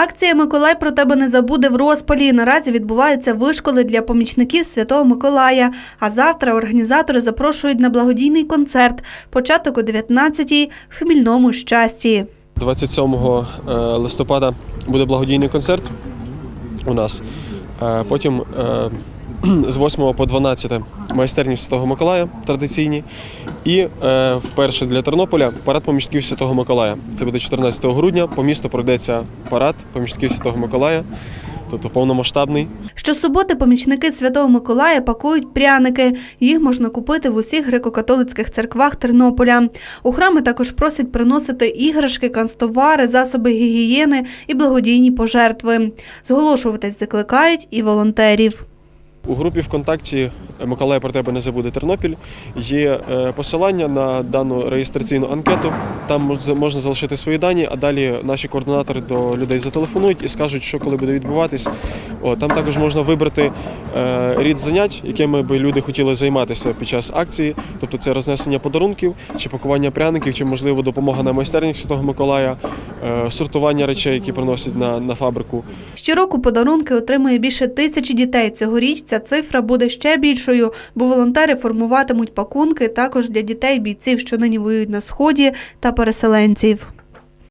Акція Миколай про тебе не забуде в розпалі. Наразі відбуваються вишколи для помічників Святого Миколая. А завтра організатори запрошують на благодійний концерт. Початок о 19-й в Хмільному щасті. 27 е, листопада буде благодійний концерт у нас. Е, Потім е, з 8 по 12 майстерні Святого Миколая традиційні. І е, вперше для Тернополя парад помічників Святого Миколая. Це буде 14 грудня. По місту пройдеться парад помічників Святого Миколая, тобто повномасштабний. Щосуботи помічники Святого Миколая пакують пряники. Їх можна купити в усіх греко-католицьких церквах Тернополя. У храми також просять приносити іграшки, канцтовари, засоби гігієни і благодійні пожертви. Зголошуватись закликають і волонтерів. У групі ВКонтакті Миколай про тебе не забуде Тернопіль. Є е, посилання на дану реєстраційну анкету. Там мож- можна залишити свої дані, а далі наші координатори до людей зателефонують і скажуть, що коли буде відбуватись. О, там також можна вибрати е, рід занять, якими би люди хотіли займатися під час акції. Тобто це рознесення подарунків, чи пакування пряників, чи можливо допомога на майстернях Святого Миколая, е, сортування речей, які приносять на, на фабрику. Щороку подарунки отримує більше тисячі дітей. Цьогоріч ця цифра буде ще більшою, бо волонтери формуватимуть пакунки також для дітей бійців, що нині воюють на сході та переселенців.